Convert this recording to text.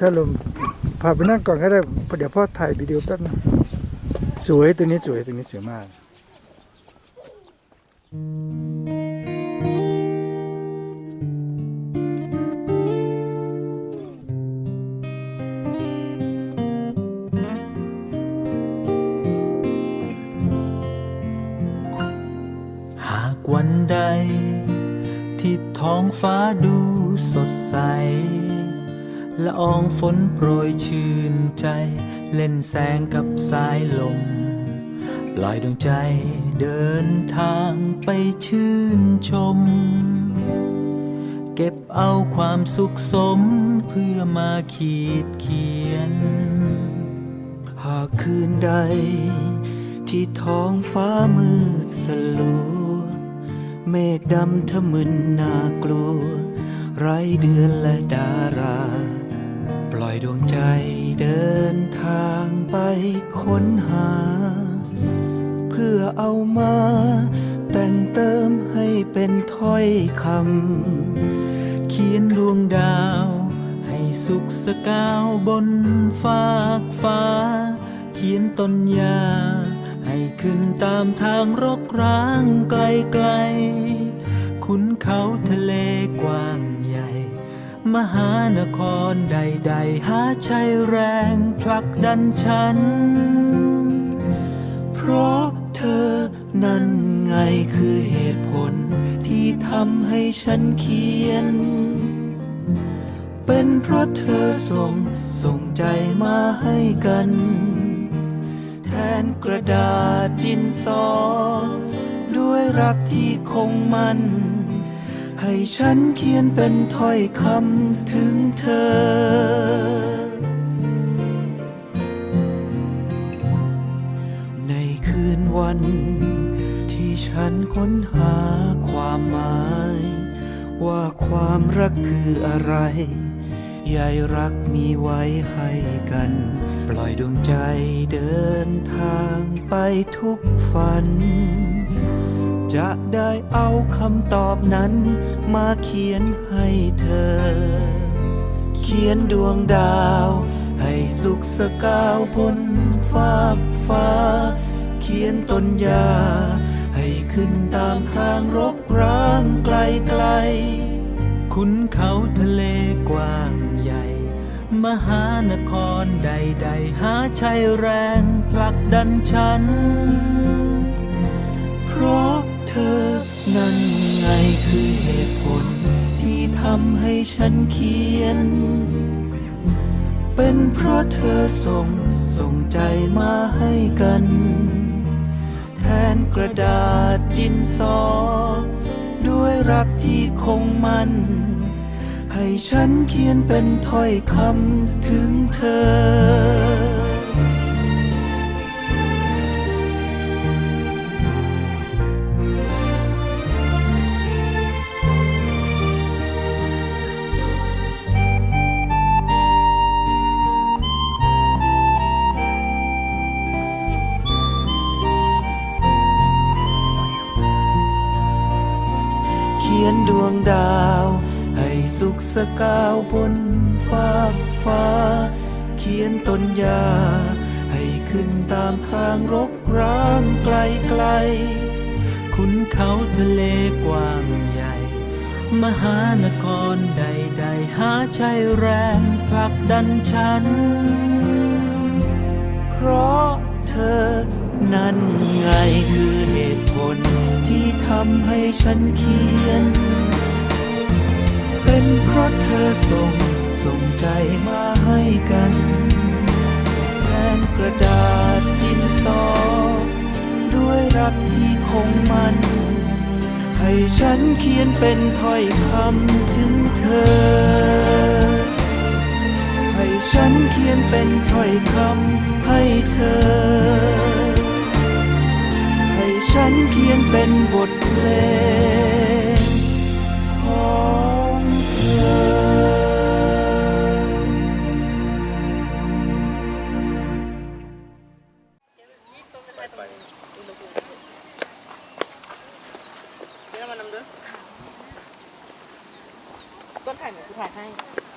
ถ้าลมพาไปนั่งก่อนก็ได้เดี๋ยวพ่อถ่ายวิดีโอแป๊บนึงสวยตัวนี้สวยตัวนี้สวยมาก หากวันใด ที่ท้องฟ้าดูสดใส ละอองฝนโปรยชื่นใจ เล่นแสงกับสายลมปล่อยดวงใจเดินทางไปชื่นชม เก็บเอาความสุขสมเพื่อมาขีดเขียน หากคืนใด ที่ท้องฟ้ามืดสลัวเมฆดำทะมึนน่ากลัว ไรเดือนและดารา ล่อยดวงใจเดินทางไปค้นหา เพื่อเอามา แต่งเติมให้เป็นถ้อยคำเขียนดวงดาว ให้สุขสกาวบนฟากฟ้า เขียนต้นยา ให้ขึ้นตามทางรกร้างไกลๆขุนเขาทะเลกว้างใหญ่ มหานครใด ๆ หาใช่แรงผลักดันฉัน เพราะเธอนั่นไงคือเหตุผลที่ทำให้ฉันเขียน เป็นเพราะเธอส่งส่งใจมาให้กัน แทนกระดาษดินสอ ด้วยรักที่คงมั่น ให้ฉันเขียนเป็นถ้อยคำถึงเธอ ในคืนวัน ที่ฉันค้นหาความหมาย ว่าความรักคืออะไร ยายรักมีไว้ให้กัน ปล่อยดวงใจเดินทางไปทุกฝัน จะได้เอาคำตอบนั้น มาเขียนให้เธอ เขียนดวงดาว ให้สุขสกาวบนฟากฟ้า เขียนต้นยา ให้ขึ้นตามทางรกร้างไกลไกล คุณเขาทะเลกว้างใหญ่ มหานครใดๆ หาใช่แรงผลักดันฉัน เพราะ เธอ นั่นไงคือเหตุผล ที่ทำให้ฉันเขียน เป็นเพราะเธอส่งส่งใจมาให้กัน แทนกระดาษดินสอ ด้วยรักที่คงมันให้ฉันเขียนเป็นถ้อยคำถึงเธอ ดาว ให้สุขสกาวบนฟากฟ้า เขียนต้นยา ให้ขึ้นตามทางรกร้างไกลไกลคุณเขาทะเลกว้างใหญ่ มหานครใดๆ หาใช่แรงผลักดันฉัน เพราะเธอนั่นไงคือเหตุผลที่ทำให้ฉันเขียน เป็นเพราะเธอส่งส่งใจมาให้กันแทนกระดาษดินสอ ด้วยรักที่คงมัน ให้ฉันเขียนเป็นถ้อยคำถึงเธอ ให้ฉันเขียนเป็นถ้อยคำให้เธอ ให้ฉันเขียนเป็นบทเพลง ต้นถ่ายหนูกูถ่ายให้